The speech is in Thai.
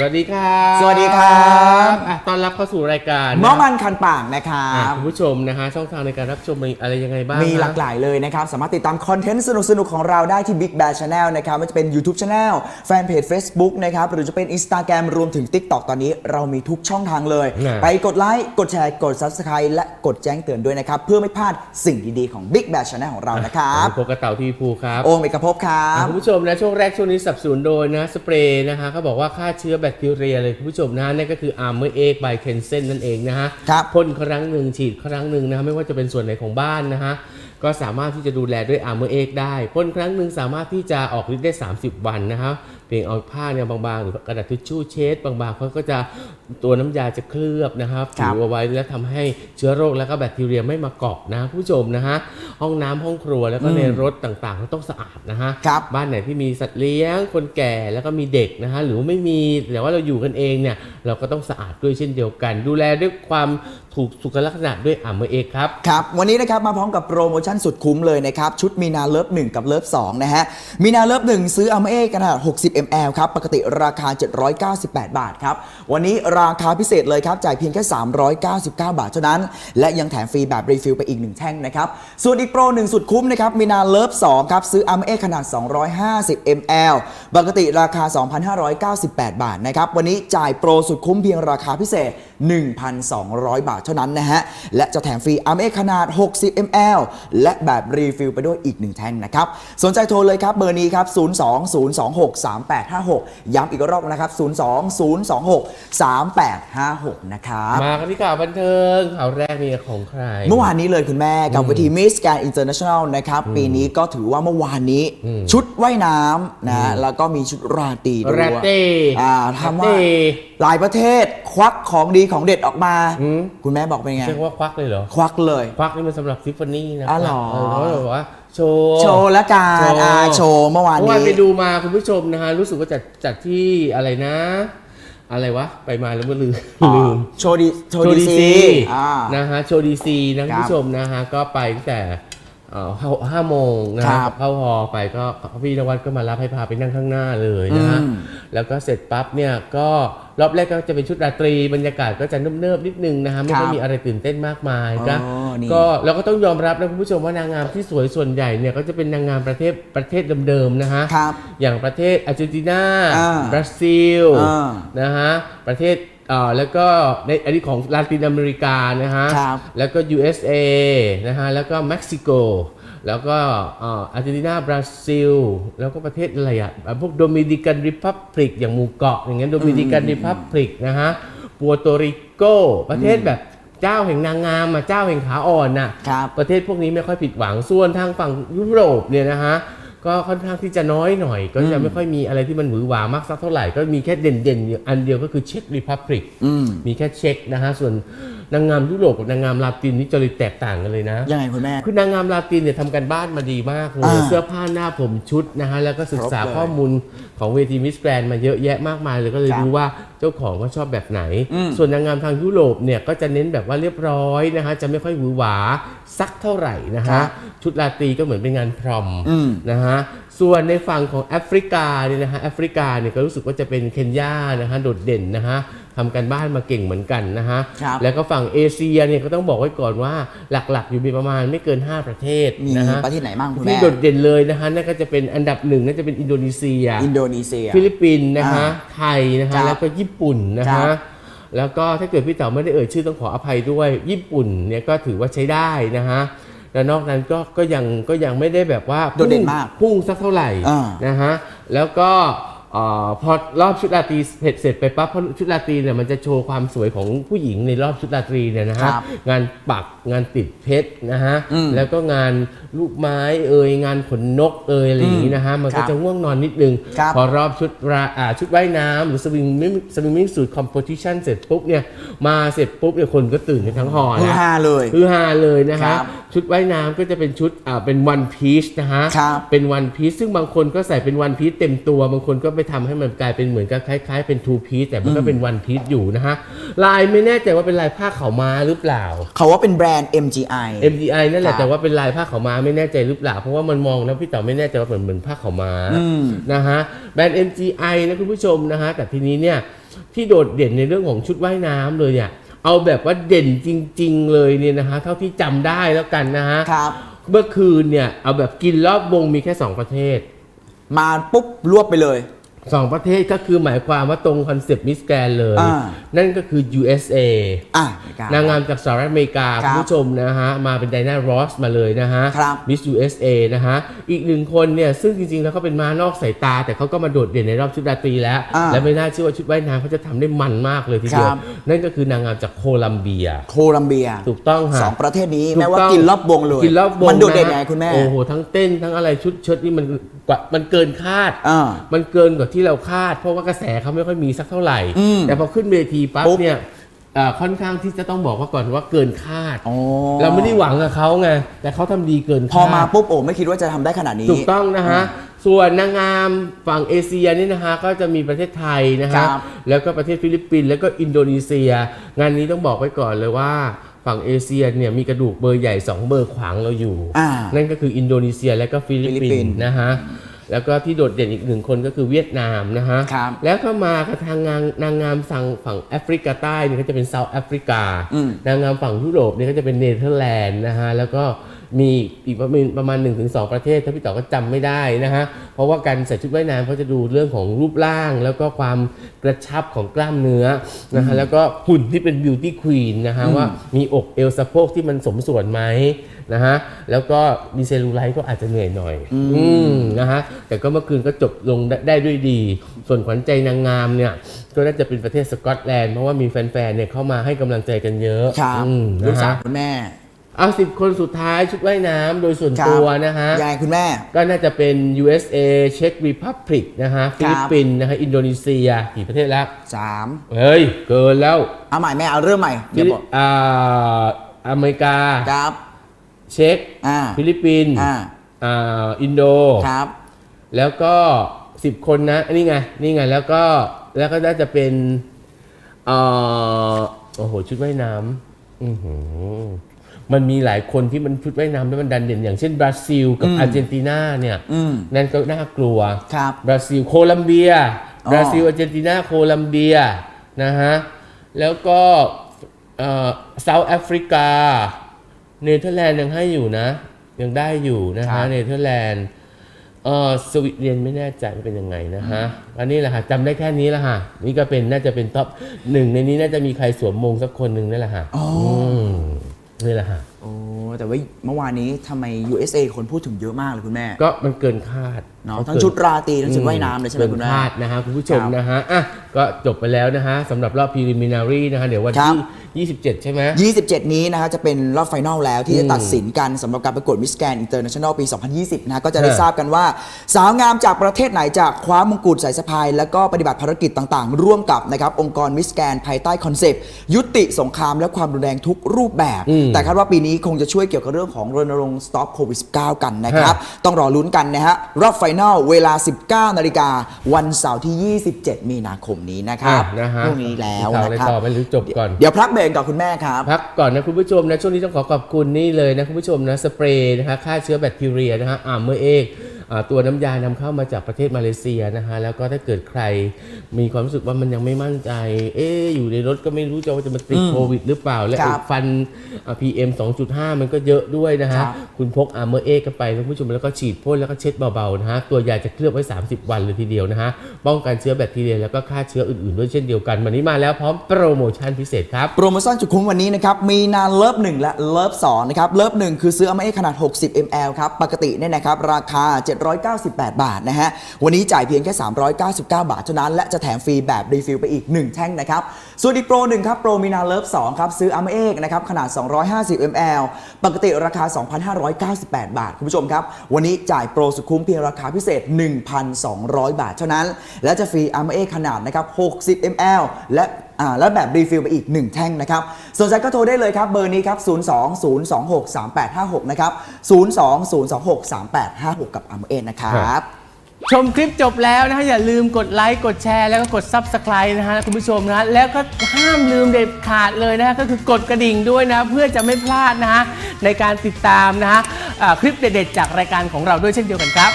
สวัสดีครับสวัสดีครับอะต้อนรับเข้าสู่รายการเมื่อมันคันปากนะครัอะบ คุณผู้ชมนะฮะช่องทางในการรับชมมีอะไรยังไงบ้างมีหลากฮะหลายเลยนะครับ สามารถติดตามคอนเทนต์สนุก ๆ ของเราได้ที่ Big Bear Channel นะครับไม่ว่าจะเป็น YouTube Channel แฟนเพจ Facebook นะครับ หรือจะเป็น Instagram รวมถึง TikTok ตอนนี้เรามีทุกช่องทางเลยน่ะไปกดไลค์กดแชร์ กด Subscribe และกดแจ้งเตือนด้วยนะครับ เพื่อไม่พลาดสิ่งดี ๆ ของ Big Bear Channel ของเรานะครับผมโปกระเต่าทีพูครับโอมเอกภพครับอะคุณผู้ชมนะช่วงแรกช่วงนี้สนับสนุนโดยนะสเปรย์นะคะเขาบอกว่าฆ่าเชื้อแบคทีเรียเลยคุณผู้ชมนะนั่นก็คือ Armor Egg by Kensen นั่นเองนะฮะครับพ่นครั้งหนึ่งฉีดครั้งหนึ่งนะฮะไม่ว่าจะเป็นส่วนไหนของบ้านนะฮะก็สามารถที่จะดูแลด้วย Armor Egg ได้พ่นครั้งหนึ่งสามารถที่จะออกฤทธิ์ได้ 30 วันนะฮะเพียงเอาผ้าเนี่ยบางๆ หรือกระดาษทิชชู่เช็ดบางๆเขาก็จะตัวน้ำยาจะเคลือบนะครับครัผิบวเอาไว้แล้วทำให้เชื้อโรคแล้วก็แบคทีเรียไม่มาเกาะนะคุณผู้ชมนะฮะ ห้องน้ำห้องครัวแล้วก็ในรถต่างๆก็ต้องสะอาดนะฮะครับบ้านไหนที่มีสัตว์เลี้ยงคนแก่แล้วก็มีเด็กนะฮะหรือว่าไม่มีแต่ว่าเราอยู่กันเองเนี่ยเราก็ต้องสะอาดด้วยเช่นเดียวกัน ดูแลด้วยความถูกสุขลักษณะด้วยอ่าเมอเอกครับครับวันนี้นะครับมาพร้อมกับโปรโมชั่นสุดคุ้มเลยนะครับชุดมีนาเลิฟ1กับเลิฟ2นะฮะมีนาเลิฟ1ซื้ออัลมาเอกันขนาด 60 ml ครับปกติราคา 798 บาทครับวันนี้ราคาพิเศษเลยครับจ่ายเพียงแค่ 399 บาทเท่านั้น และยังแถมฟรีแบบรีฟิลไปอีก1แท่งนะครับส่วนอีกโปรหนึ่งสุดคุ้มนะครับมีนาเลิฟ2ครับซื้ออัมเอขนาด 250 ml ปกติราคา 2,598 บาทนะครับวันนี้จ่ายโปรสุดคุ้มเพียงราคาพิเศษ 1,200 บาทเท่านั้นนะฮะ และจะแถมฟรีอาร์เมขนาด 60 ml และแบบรีฟิลไปด้วยอีก 1 แท่งนะครับ สนใจโทรเลยครับ เบอร์นี้ครับ 020263856 ย้ำอีกรอบนะครับ 020263856 นะครับมากันที่ข่าวบันเทิงข่าวแรกมีของใคร เมื่อวานนี้เลยคุณแม่กับเวที Miss Grand International นะครับปีนี้ก็ถือว่าเมื่อวานนี้ชุดว่ายน้ำนะแล้วก็มีชุดราตรีด้วยราตรีอ่าทำว่าราตรีหลายประเทศ ควักของดีของเด็ดออกมา อืม คุณแม่บอกเป็นไง เรียกว่าควักเลยเหรอ ควักเลย ควักนี่มันสำหรับทิฟฟานี่นะอ๋อเหรอเเขาบอกว่าโชว์ โชว์ละกันโชว์อ่าโชว์เมื่อวานเมื่อวานนี้ไปดูมาคุณผู้ชมนะฮะรู้สึกว่าจัดจัดที่อะไรนะ อะไรวะ ไปมาแล้วก็ลืมอ๋อลืมโชว์ดีโชว์ดีซีอ่า นะฮะโชว์ดีซีนะคุณครับผู้ชมนะฮะก็ไปตั้งแต่เอ่อห้าห้าโมงนะครัฮะบเข้าฮอไปก็พี่นวัดก็มารับให้พาไปนั่งข้างหน้าเลยนะฮะอืมแล้วก็เสร็จปั๊บเนี่ยก็ รอบแรกก็จะเป็นชุดราตรีบรรยากาศก็จะเนิบๆนิดนึงนะฮะไม่ค่อยมีอะไรตื่นเต้นมากมายก็อ๋อนี่ก็เราก็ต้องยอมรับนะคุณผู้ชมว่านางงามที่สวยส่วนใหญ่เนี่ยก็จะเป็นนางงามประเทศประเทศเดิมๆนะฮะครับอย่างประเทศอาร์เจนตินาอ่าบราซิลอ่านะฮะประเทศเอ่อแล้วก็ในอันนี้ของลาตินอเมริกานะฮะครับแล้วก็ USA นะฮะแล้วก็เม็กซิโก แล้วก็เอ่ออาร์เจนตินาบราซิล แล้วก็ประเทศอะไรอะอะพวกโดมินิกันริพับลิกอย่างหมู่เกาะอย่างเงี้ยโดมินิกันริพับลิกนะฮะปัวโตริโกประเทศแบบเจ้าแห่งนางงามอะเจ้าแห่งขาอ่อนน่ะครับประเทศพวกนี้ไม่ค่อยผิดหวังส่วนทางฝั่งยุโรปเนี่ยนะฮะก็ค่อนข้างที่จะน้อยหน่อย ก็จะไม่ค่อยมีอะไรที่มันหวือหวามากสักเท่าไหร่ ก็มีแค่เด่นๆอยู่อันเดียวก็คือเช็กริพับลิกอืมมีแค่เช็กนะฮะส่วน นางงามยุโรปกับนางงามลาตินนี่จริตแตกต่างกันเลยนะ ยังไงคุณแม่ คือนางงามลาตินเนี่ยทำกันบ้านมาดีมากเลยอ่าเสื้อผ้าหน้าผมชุดนะฮะแล้วก็ศึกษาครบเลยข้อมูลของเวทีมิสแกรนมาเยอะแยะมากมายเลยก็เลยครับรู้ว่าเจ้าของก็ชอบแบบไหน อืม ส่วนนางงามทางยุโรปเนี่ยก็จะเน้นแบบว่าเรียบร้อยนะฮะจะไม่ค่อยหวือหวาสักเท่าไหร่นะครัฮะบชุดลาตรีก็เหมือนเป็นงานพรอมอืม นะฮะส่วนในฝั่งของแอฟริกาเนี่ยนะฮะแอฟริกาเนี่ยก็รู้สึกว่าจะเป็นเคนยานะฮะโดดเด่นนะฮะทำกันบ้านมาเก่งเหมือนกันนะฮะ ครับแล้วก็ฝั่งเอเชียเนี่ยก็ต้องบอกไว้ก่อนว่าหลักๆ อยู่มีประมาณไม่เกิน 5 ประเทศมีนะฮะประเทศไหนบ้างคุณที่แม่โดดเด่นเลยนะฮะนั่นก็จะเป็นอันดับหนึ่งน่าจะเป็นอินโดนีเซีย อินโดนีเซีย ฟิลิปปินส์นะฮะ อ่าไทยนะครัฮะ บแล้วก็ญี่ปุ่นนะครัฮะ บแล้วก็ถ้าเกิดพี่เต๋อไม่ได้เอ่ยชื่อต้องขออภัยด้วย ญี่ปุ่นเนี่ยก็ถือว่าใช้ได้นะฮะ แล้วนอกนั้นก็ก็ยังก็ยังไม่ได้แบบว่าโดดเด่นมากพุ่งสักเท่าไหร่อ่านะฮะ แล้วก็ เอ่อพอรอบชุดราตรีเสร็จเสร็จไปปั๊บเพราะชุดราตรีเนี่ยมันจะโชว์ความสวยของผู้หญิงในรอบชุดราตรีเนี่ยนะครัฮะบงานปักงานติดเพชรนะฮะอืมแล้วก็งานลูกไม้เอ่ยงานขนนกเอ่ยอะไรอย่างนี้นะฮะมันครัก็บจะง่วงนอนนิดนึง ครับพอรอบชุดราอ่าชุดว่ายน้ำหรือสวิงมิ่งสวิงมิ่งสูตรคอมโพติชันเสร็จปุ๊บเนี่ยมาเสร็จปุ๊บเนี่ยคนก็ตื่นกันทั้งหอฮือนะ ฮาเลยคือฮาเลยนะครัฮะบชุดว่ายน้ำก็จะเป็นชุดอ่าเป็นวันพีชนะฮะครับเป็นวันพีซซึ่งบางคนก็ใส่เป็นวันพีซเต็มตัว บางคนก็ไปทำให้มันกลายเป็นเหมือนกับคล้าย ๆ เป็นทูพีซแต่มันก็เป็นวันพีซอยู่นะฮะลายไม่แน่ใจว่าเป็นลายผ้าขาวม้าหรือเปล่า เขาว่าเป็นแบรนด์ MGI MDI นั่นแหครัละบแต่ว่าเป็นลายผ้าขาวม้าไม่แน่ใจหรือเปล่า เพราะว่ามันมองแล้วพี่เต๋อไม่แน่ใจว่าเหมือนเหมือนผ้าขาวม้าอืมนะฮะแบรนด์ MGI นะคุณผู้ชมนะฮะแต่ทีนี้เนี่ยที่โดดเด่นในเรื่องของชุดว่ายน้ำเลยเนี่ยเอาแบบว่าเด่นจริง ๆ เลยเนี่ยนะฮะเท่าที่จำได้แล้วกันนะฮะครับเมื่อคืนเนี่ยเอาแบบกินรอบวงมีแค่ 2 ประเทศ มาปุ๊บรวบไปเลย สองประเทศก็คือหมายความว่าตรงคอนเซปต์มิสแกนเลย อ่า นั่นก็คือ USA อะนางงามจากสหรัฐอเมริกาครัคุบณผู้ชมนะฮะ มาเป็นไดนารอสมาเลยนะฮะครับมิส USA นะฮะ อีกหนึ่งคนเนี่ย ซึ่งจริงๆ แล้วเขาเป็นม้านอกสายตา แต่เขาก็มาโดดเด่นในรอบชุดราตรีแล้ว อ่าและไม่น่าเชื่อว่าชุดว่ายน้ำเขาจะทำได้มันมากเลยทีเดียควรับ นั่นก็คือนางงามจากโคลัมเบีย โคลัมเบียถูกต้องฮะ สองประเทศนี้ถูแม้ว่าต้องกินรอบวงเลยกินรอบวงมันโดดเด่นนะไงคุณแม่ โอ้โห ทั้งเต้นทั้งอะไรชุดเชิดนี่มัน กว่ามันเกินคาด อ่า มันเกินกว่าที่เราคาด เพราะว่ากระแสเขาไม่ค่อยมีสักเท่าไหร่ อืมแต่พอขึ้นเวทีปั๊บปุ๊บ เนี่ยอ่าค่อนข้างที่จะต้องบอกว่าก่อนว่าเกินคาด อ๋อเราไม่ได้หวังกับเขาไงแต่เขาทำดีเกินคาดพอมาปุ๊บโอ้ไม่คิดว่าจะทำได้ขนาดนี้ ถูกต้องนะฮะ ส่วนนางงามฝั่งเอเชียนี่นะฮะก็จะมีประเทศไทยนะครัฮะ บแล้วก็ประเทศฟิลิปปินส์แล้วก็อินโดนีเซีย งานนี้ต้องบอกไว้ก่อนเลยว่าฝั่งเอเชียเนี่ยมีกระดูกเบอร์ใหญ่ 2 เบอร์ขวางเราอยู่ อ่านั่นก็คืออินโดนีเซียและก็ฟิลิปฟิลิปปิปินนส์ส์นะฮะ แล้วก็ที่โดดเด่นอีกหนึ่งคนก็คือเวียดนามนะฮะ ครับแล้วก็มากับทางงานนางงามฝั่งฝั่งแอฟริกาใต้เนี่ยก็จะเป็นเซาท์แอฟริกา อืม นางงามฝั่งยุโรปเนี่ยก็จะเป็นเนเธอร์แลนด์นะฮะ แล้วก็ มีอีกประมาณประมาณ 1-2 ประเทศ ถ้าพี่ต่อก็จำไม่ได้นะฮะ เพราะว่าการใส่ชุดว่ายน้ำเขาจะดูเรื่องของรูปร่าง แล้วก็ความกระชับของกล้ามเนื้อนะฮะ แล้วก็หุ่นที่เป็นบิวตี้ควีนนะฮะ ว่ามีอกเอวสะโพกที่มันสมส่วนไหมนะฮะ แล้วก็มีเซลลูไลท์ก็อาจจะเหนื่อยหน่อยอืมนะฮะ แต่ก็เมื่อคืนก็จบลงได้ได้ด้วยดี ส่วนขวัญใจนางงามเนี่ยก็น่าจะเป็นประเทศสกอตแลนด์เพราะว่ามีแฟนๆเนี่ยเข้ามาให้กำลังใจกันเยอะครับอืมลูกนะสาวฮะคุณแม่ เอาสิบคนสุดท้ายชุดว่ายน้ำโดยส่วนครับตัวนะฮะ ยังไงคุณแม่ ก็น่าจะเป็น USA เช็กรีพับลิกนะฮะ ฟิลิปปินส์นะฮะ อินโดนีเซียกี่ประเทศแล้ว สามเฮ้ย เกินแล้วเอาใหม่แม่เอาเริ่มใหม่ฟิเดี๋ยวลิบปอกอ่าอเมริกา ครับ เช็กอ่า ฟิลิปปินส์อ่า อ่าอินโด ครับ แล้วก็สิบคนนะอันนี้ไง นี่ไง แล้วก็แล้วก็น่าจะเป็นเอ่อโอ้โห ชุดว่ายน้ำอื้อหือ มันมีหลายคนที่มันชุดว่ายน้ำแล้วมันดันเด่นอย่างเช่นบราซิลกับอืมอาร์เจนตินาเนี่ยอืม นั่นก็น่ากลัวครับ บราซิลโคลัมเบีย อ๋อ บราซิลอาร์เจนตินาโคลัมเบียนะฮะแล้วก็เอ่อเซาท์แอฟริกาเนเธอร์แลนด์ยังให้อยู่นะ ยังได้อยู่นะครัฮะบ เนเธอร์แลนด์เออสวีเดนไม่แน่ใจว่าเป็นยังไงนะฮะอันนี้แหละค่ะจำได้แค่นี้แหละค่ะนี่ก็เป็นน่าจะเป็นท็อปหนึ่งในนี้น่าจะมีใครสวมมงสักคนหนึ่งนั่นแหละค่ะอ๋อม นี่แหละค่ะโอ้แต่ว่าเมื่อวานนี้ทำไม USA คนพูดถึงเยอะมากเลยคุณแม่ ก็มันเกินคาดเนาะเขาทั้งเกินชุดราตรีทั้งชุดว่ายน้ำเลยใช่ไหมเกินคุณแม่คาดนะฮะคุณผู้ชมครับนะฮะอะก็จบไปแล้วนะฮะสำหรับรอบ preliminary นะฮะเดี๋ยววันครับที่ 27 ใช่ไหม 27 นี้นะฮะจะเป็นรอบไฟนอลแล้วที่จะอืมตัดสินกันสำหรับการประกวดมิสแกนอินเตอร์เนชั่นแนลปี 2020 นะฮะก็จะได้ฮะทราบกันว่า สาวงามจากประเทศไหนจะคว้ามงกุฎสายสะพาย แล้วก็ปฏิบัติภารกิจต่างๆ ร่วมกับนะครับองค์กรมิสแกนภายใต้คอนเซปต์ยุติสงครามและความรุนแรงทุกรูปแบบอืมแต่คาดว่าปีนี้คงจะช่วยเกี่ยวกับเรื่องของรณรงค์ stop covid 19กันนะครับฮะต้องรอลุ้นกันนะฮะรอบไฟนอลเวลา 19 นาฬิกาวันเสาร์ที่ 27 มีนาคมนี้นะครับอะนะฮะพรุ่งนี้แล้วมีข่าวนะอะไรครับต่อไหมหรือจบก่อน เดี๋ยวพักเบรกกับคุณแม่ครับ พักก่อนนะคุณผู้ชมนะช่วงนี้ต้องขอขอบคุณนี่เลยนะคุณผู้ชมนะสเปรย์นะคะฆ่าเชื้อแบคทีเรียนะฮะอาร์เมอร์เอก ตัวน้ำยานำเข้ามาจากประเทศมาเลเซียนะฮะแล้วก็ถ้าเกิดใครมีความรู้สึกว่ามันยังไม่มั่นใจ เอ๊ะอยู่ในรถก็ไม่รู้จะว่าจะมาติดโควิดหรือเปล่า และครัไอ้บฟันพีเอ็มสองจุดห้ามันก็เยอะด้วยนะฮะครับคุณพกอาร์เมอร์เอกกันไปนะคุณผู้ชมแล้วก็ฉีดพ่นแล้วก็เช็ดเบาๆนะฮะตัวยาจะเคลือบไว้ 30 วันเลยทีเดียวนะฮะป้องกันเชื้อแบคทีเรียแล้วก็ฆ่าเชื้ออื่นๆด้วยเช่นเดียวกันวันนี้มาแล้วพร้อมโปรโมชั่นพิเศษครับโปรโมชั่นจุดคุ้มวันนี้นะครับมีนานเลิฟ1และเลิฟ2นะครับเลิฟ1คือซื้อเอามาเอขนาด 60 ml ครับปกติเนี่ยนะครับราคา798 บาทนะฮะ วันนี้จ่ายเพียงแค่ 399 บาทเท่านั้น และจะแถมฟรีแบบรีฟิลไปอีก 1 แท่งนะครับ ส่วนอีกโปรหนึ่งครับ โปรมีนาเลิฟ2ครับ ซื้ออามเอนะครับ ขนาด 250 ml ปกติราคา 2,598 บาท คุณผู้ชมครับ วันนี้จ่ายโปรสุดคุ้มเพียงราคาพิเศษ 1,200 บาทเท่านั้น และจะฟรีอาร์เอขนาดนะครับ 60 ml และ อ่าแล้วแบบรีฟิลไปอีก 1 แท่งนะครับสนใจก็โทรได้เลยครับเบอร์นี้ครับ 020263856 นะครับ 020263856 กับอัมเอนะครับ ชมคลิปจบแล้วนะฮะอย่าลืมกดไลค์กดแชร์แล้วก็กด Subscribe นะฮะคุณผู้ชมนะฮะแล้วก็ห้ามลืมเด็ดขาดเลยนะฮะก็คือกดกระดิ่งด้วยนะ เพื่อจะไม่พลาดนะฮะในการติดตามนะฮะอ่าคลิปเด็ดๆจากรายการของเราด้วยเช่นเดียวกันครับ